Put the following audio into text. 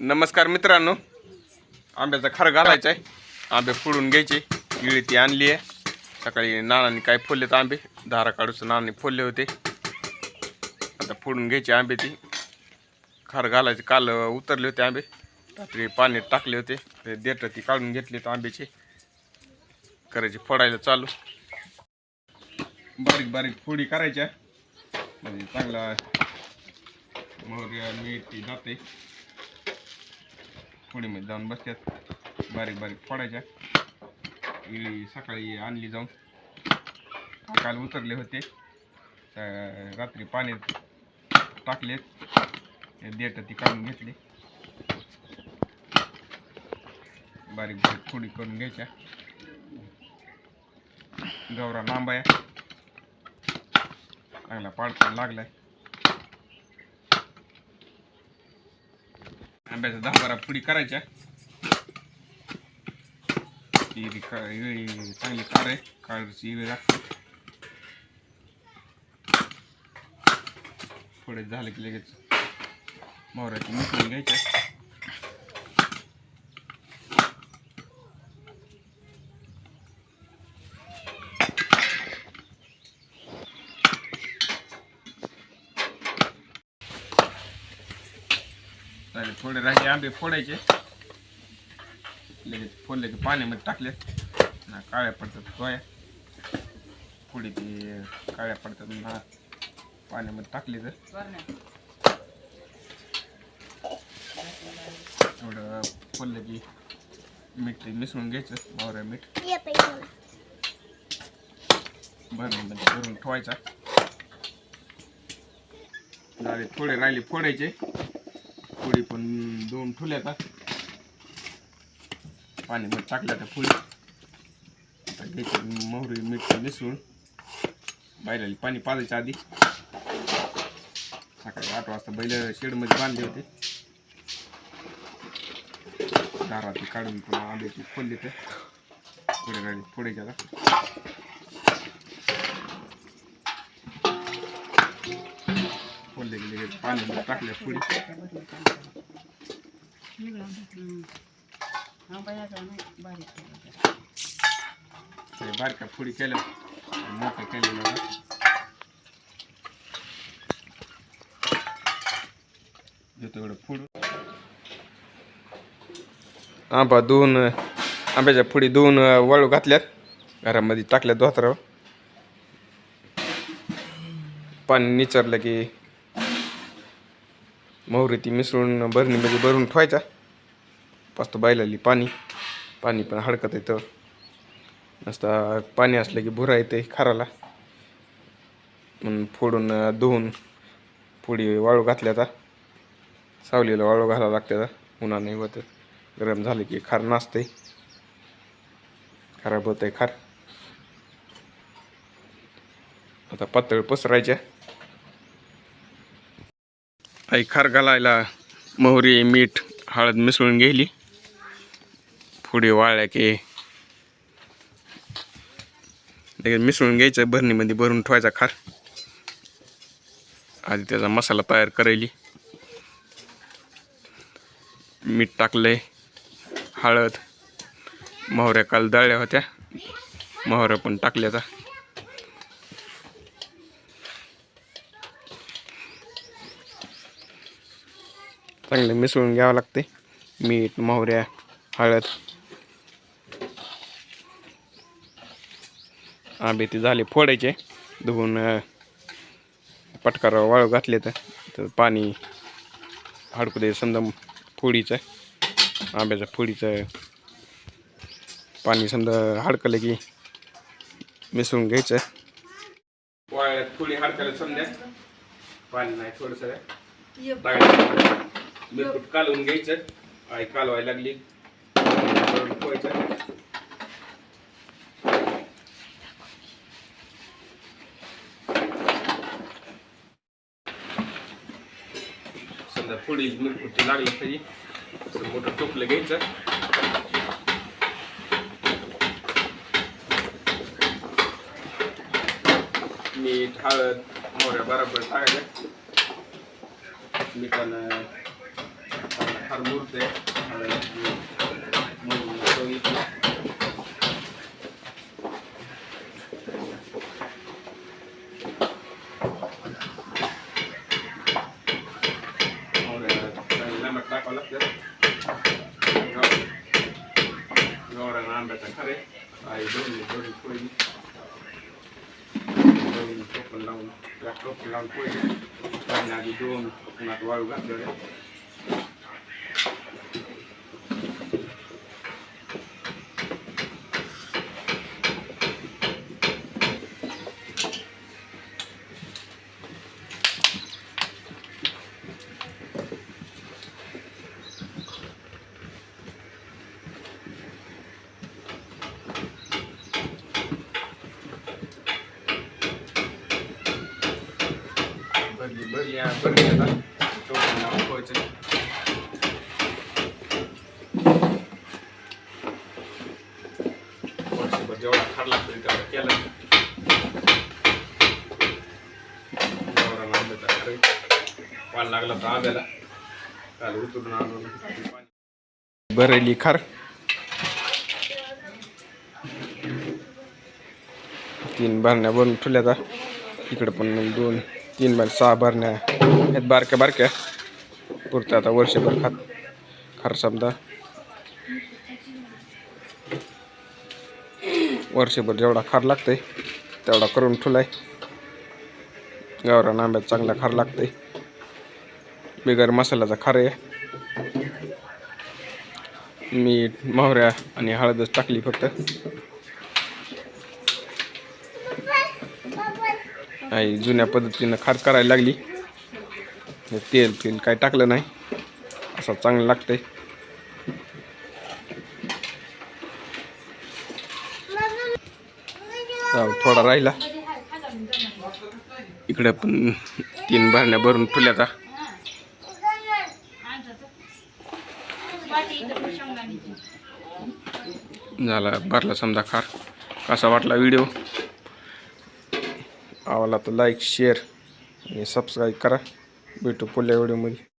नमस्कार मित्रांनो. आंब्याचा खार घालायचा आहे आंबे फोडून घ्यायचे. इळी ती आणली आहे. सकाळी नानांनी काय फोडलेत आंबे? धारा काढूचं नानांनी फोडले होते. आता फोडून घ्यायचे आंबे ती. खार घालायचे. काल उतरले होते आंबे. रात्री पाण्यात टाकले होते. ते देठ ती काढून घेतलेत आंब्याचे. करायचे फोडायला चालू. बारीक बारीक फोडी करायच्या. म्हणजे चांगला मोहऱ्या मिठी ती जाते. फोडीमध्ये जाऊन बसतात बारीक बारीक फोडायच्या. इळी सकाळी आणली जाऊन. काल उतरले होते. तर रात्री पाण्यात टाकलेत. देठ ती काढून घेतली. बारीक बारीक थोडी करून घ्यायच्या. गवरा लांबाया. चांगला पाडपण लागलाय. आंब्याचा दहा बारा पुडी करायच्या ती का- इळी चांगली कार आहे. कारची इळी लागते थोडे झाले की लगेच मोहराची मिसळून घ्यायच्या चालेल थोडे राहिले आंबे फोडायचे. लगेच फोडले की पाण्यामध्ये टाकले. ना काळ्या पडतात गोया फोडी ते काळ्या पडतात ना पाण्यामध्ये टाकले तर. थोडं फोडलं की मीठ ते मिसळून घ्यायचं मोहऱ्या मीठ. भरणीमध्ये भरून ठेवायचा. थोडे राहिले फोडायचे. पोळी पण दोन ठुल्या पाणी दोन टाकल्या त्या पोळी आता घ्यायची मोहरी मीठ मिसळून बैलाली पाणी पाजायच्या आधी. सकाळी आठ वाजता बैल शेडमध्ये बांधले होते. दारात काढून पुन्हा आंब्याची फोडली ते पुढे राहिले पुढे आता फोडले गेले पाण्यामध्ये टाकल्या पोळी ते बारक्या पुढे केल्या. आणि मोठ्या केलेल्या होत्या. आंबा दोन आंब्याच्या पुढे दोन वाळू घातल्यात. घरामध्ये टाकल्यात धोत्रावर पाणी निचरलं की मोहरी ती मिसळून भरणीमध्ये म्हणजे भरून ठेवायचा. पाचतो बायलाली पाणी. पाणी पण हडकत येतं. नसता पाणी असलं की भुरा येते खाराला. म्हणून फोडून धुवून फोडी वाळू घातल्या आता सावलीला वाळू घालावं लागते आता. उन्हा नाही होत गरम झालं की खार नाचते खराब होत आहे खार. आता पातळ पसरायच्या. आई खार घालायला मोहरी मीठ हळद मिसळून घ्यायली पुढे वाळल्या की मिसळून घ्यायचं भरणीमध्ये भरून ठेवायचा खार. आधी त्याचा मसाला तयार करायली मीठ टाकलंय हळद. मोहऱ्या काल दळल्या होत्या. मोहऱ्या पण टाकल्याचा चांगलं मिसळून घ्यावं लागते. मीठ मोहऱ्या हळद. आंबे ते झाले फोडायचे. धुवून अं, पटकार वाळू घातले तर पाणी हडकू दे समजा फोडीचं. आंब्याच्या फोडीचं पाणी समजा हडकलं की मिसळून घ्यायचं. वाळ्यात थोडी हडकायला समजा पाणी नाही थोडंसं. बिलकुट कालवून घ्यायचं. आई कालवायला लागली. ठेवायचं समजा थोडी मिरकुटी लागलं तरी असं मोठं टोपलं घ्यायचं. मीठ हळद मोहऱ्या बरोबर टाकायच्या. मिठानं खार मुरते टाकावं लागतं गवऱ्यानं आंब्याचा खरे आई दोन दोन पोळी दोन टोपण लावून त्या टोपण लावून पोळी पाणी आधी दोन टोपणात वाळू भरली भरली आता. टोपण पोहायचं वर्षभर जेवढा खार लागतो तेवढा केला. पाल लागला तर आंब्याला. काल उतरून आणून खार. तीन भरण्या बनून ठेवल्या आता. इकडे पण दोन. तीन बार सहा भरण्या आहेत. बारक्या बारक्या. पुरत्या आता वर्षभर खात खार समजा. वर्षभर जेवढा खार लागतंय तेवढा करून ठुलाय गावरान आंब्यात चांगला खार लागतंय. बिगर मसाल्याचा खार आहे. मीठ मोहऱ्या आणि हळदच टाकली फक्त. आई जुन्या पद्धतीनं खार करायला लागली. तेल तेल काय टाकलं नाही. असं चांगलं लागतंय. थोडा राहिला. इकडे पण तीन भरण्या भरून ठेवल्या आता. झाला भरला समजा खार. कसा वाटला व्हिडिओ? आवडला तर लाईक शेअर आणि सबस्क्राईब करा. भेटू पुढल्या व्हिडिओमध्ये